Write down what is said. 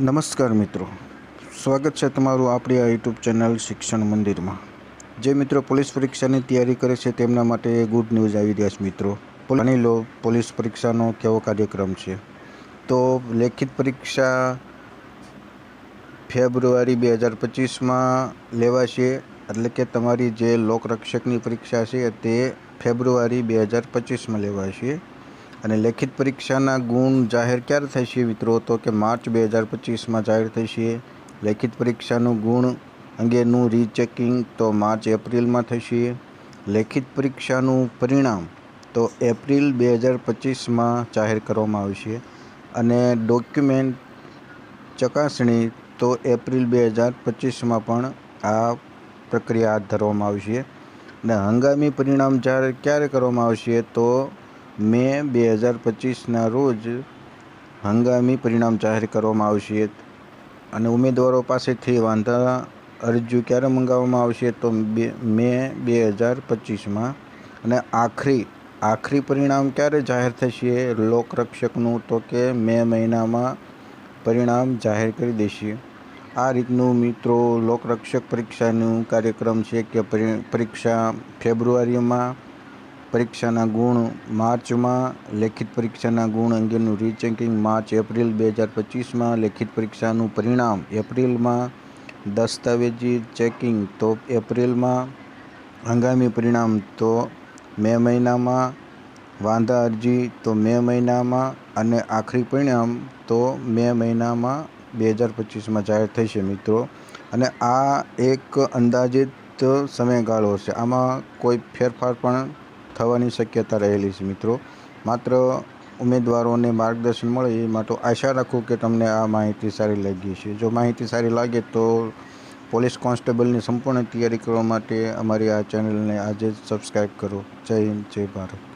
નમસ્કાર મિત્રો. સ્વાગત છે તમારું આપણી આ યુટ્યુબ ચેનલ શિક્ષણ મંદિરમાં. જે મિત્રો પોલીસ પરીક્ષાની તૈયારી કરે છે તેમના માટે ગુડ ન્યૂઝ આવી રહ્યા છે મિત્રો. જાણી લો પોલીસ પરીક્ષાનો કેવો કાર્યક્રમ છે. તો લેખિત પરીક્ષા ફેબ્રુઆરી બે હજાર પચીસમાં લેવાશે. એટલે કે તમારી જે લોકરક્ષકની પરીક્ષા છે તે ફેબ્રુઆરી બે હજાર પચીસમાં લેવાશે. અને લેખિત પરીક્ષાના ગુણ જાહેર ક્યારે થશે મિત્રો? તો કે માર્ચ બે હજાર પચીસમાં જાહેર થશે લેખિત પરીક્ષાનું ગુણ અંગેનું રીચેકિંગ તો માર્ચ એપ્રિલમાં થશે લેખિત પરીક્ષાનું પરિણામ તો એપ્રિલ બે હજાર પચીસમાં જાહેર કરવામાં આવશે અને ડોક્યુમેન્ટ ચકાસણી તો એપ્રિલ બે હજાર પચીસમાં પણ આ પ્રક્રિયા હાથ ધરવામાં આવશે અને હંગામી પરિણામ જાહેર ક્યારે કરવામાં આવશે તો મે બે હજાર પચીસના રોજ હંગામી પરિણામ જાહેર કરવામાં આવશે. અને ઉમેદવારો પાસેથી વાંધા અરજી ક્યારે મંગાવવામાં આવશે તો બે, મે બે હજાર પચીસમાં. અને આખરી આખરી પરિણામ ક્યારે જાહેર થશે લોકરક્ષકનું તો કે મે મહિનામાં પરિણામ જાહેર કરી દેશે. આ રીતનું મિત્રો લોકરક્ષક પરીક્ષાનું કાર્યક્રમ છે કે પરીક્ષા ફેબ્રુઆરીમાં પરીક્ષાના ગુણ માર્ચમાં, લેખિત પરીક્ષાના ગુણ અંગેનું રીચેકિંગ માર્ચ, એપ્રિલ બે હજાર પચીસમાં, લેખિત પરીક્ષાનું પરિણામ એપ્રિલમાં, દસ્તાવેજી ચેકિંગ તો એપ્રિલમાં હંગામી પરિણામ તો મે મહિનામાં, વાંધા અરજી તો મે મહિનામાં અને આખરી પરિણામ તો મે મહિનામાં બે હજાર પચીસમાં જાહેર થશે મિત્રો. અને આ એક અંદાજિત સમયગાળો છે આમાં કોઈ ફેરફાર પણ થવાની શક્યતા રહેલી છે, મિત્રો. માત્ર ઉમેદવારોને માર્ગદર્શન મળે એ માટે આશા રાખું કે તમને આ માહિતી સારી લાગી છે જો માહિતી સારી લાગે તો પોલીસ કોન્સ્ટેબલની સંપૂર્ણ તૈયારી કરવા માટે અમારી આ ચેનલને આજે જ સબસ્ક્રાઈબ કરો. જય હિન્દ, જય ભારત.